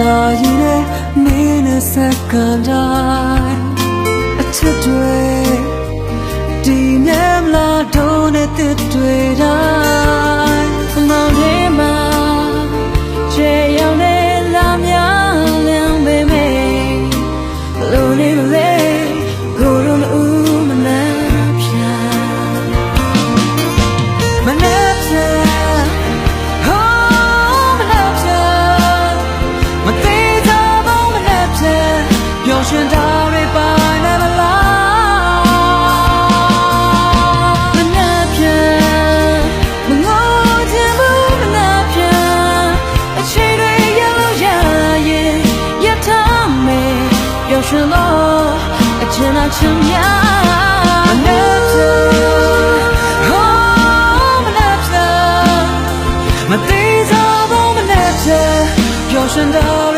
နာယူတဲ့နေနဲ့စက္ကန့်တိုင်းအထက်တွေဒီမြဲမလားဒုံးနဲ့တစ်တွေတိုင်း ရွှင်တာတွေပိုင်နေမလားမနဲ့ဖြဲမငိုချင်ဘူးမနဲ့ဖြဲအချိန်တွေရောက်လို့ရရင်ရထားမယ်ပျော်ရွှင်လို့အချင်အချင်များမနဲ့ဖြဲ Oh, မနဲ့ဖြဲမသေးစားဖို့မနဲ့ချေပျော်ရွှင်တာတွေပိုင်နေမလား